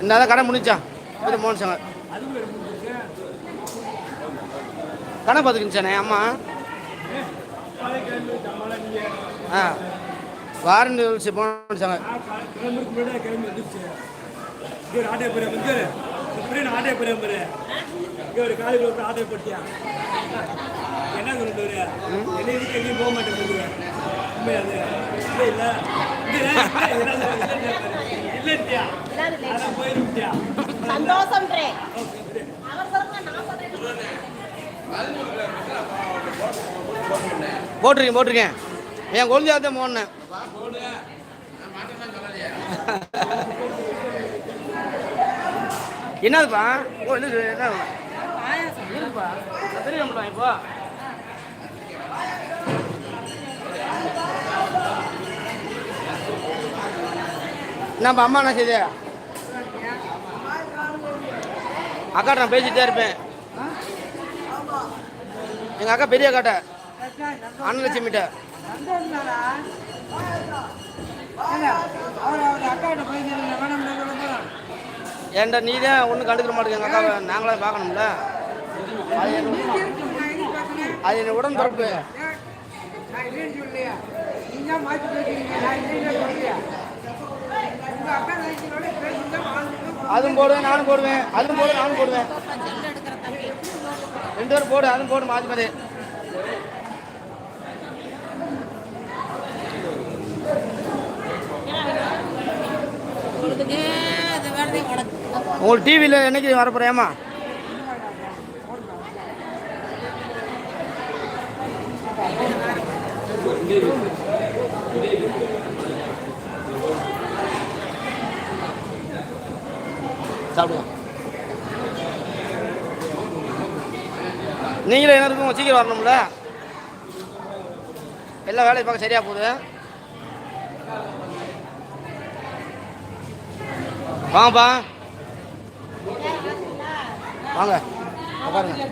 என்ன தான் கடை முடிஞ்சா. இது மோகன் சங்கர். கடை பார்த்துக்கிச்சானே அம்மா? ஆ. வாரண்டி நிகழ்ச்சி மோகன் சங்கர். என்ன சொல்லுவாரு என்ன இதுக்கு எங்கேயும் போக மாட்டேன் சொல்லுவேன் போட்டிருக்கேன் போட்டிருக்கேன். என் குழந்தையா தான் போனேன் என்னதுப்பா? ஓ என்ன என்ன இப்போ என்னப்பா அம்மா என்ன செய்யுது அக்காட்ட நான் பேசிட்டே இருப்பேன். எங்கள் அக்கா பெரிய அக்காட்ட. அன்னலட்சுமிட்ட. ஏன்டா நீ தான் ஒன்றும் கண்டுக்கிற மாட்டேங்க எங்கள் அக்காவை? நாங்களே பார்க்கணும்ல. அது என்ன அது உடன் அதுவும் போடுவேன் நானும் போடுவேன் அதுவும் போடுவேன் நானும் போடுவேன். ரெண்டு பேரும் போடு அதுவும் போடு மாற்றி மாதிரி உங்களுக்கு டிவியில் என்னைக்கு வரப்போறேம்மா? சாப்பிடுங்க நீங்களும் என்ன இருக்கும்? சீக்கிரம் வரணும்ல? எல்லா வேலையும் பார்க்க சரியாக போகுது. வாங்கப்பா. வாங்க. உட்காருங்க.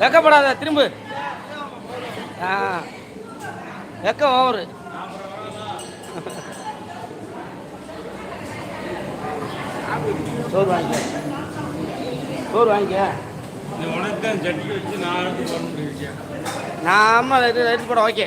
வெக்கப்படாத திரும்ப. ஆ. வெக்கம் ஓவரு. சோறு வாங்கிக்க. சோறு வாங்கிக்க. நான் ஆமாம் லைட்டு லைட்டு போட ஓகே.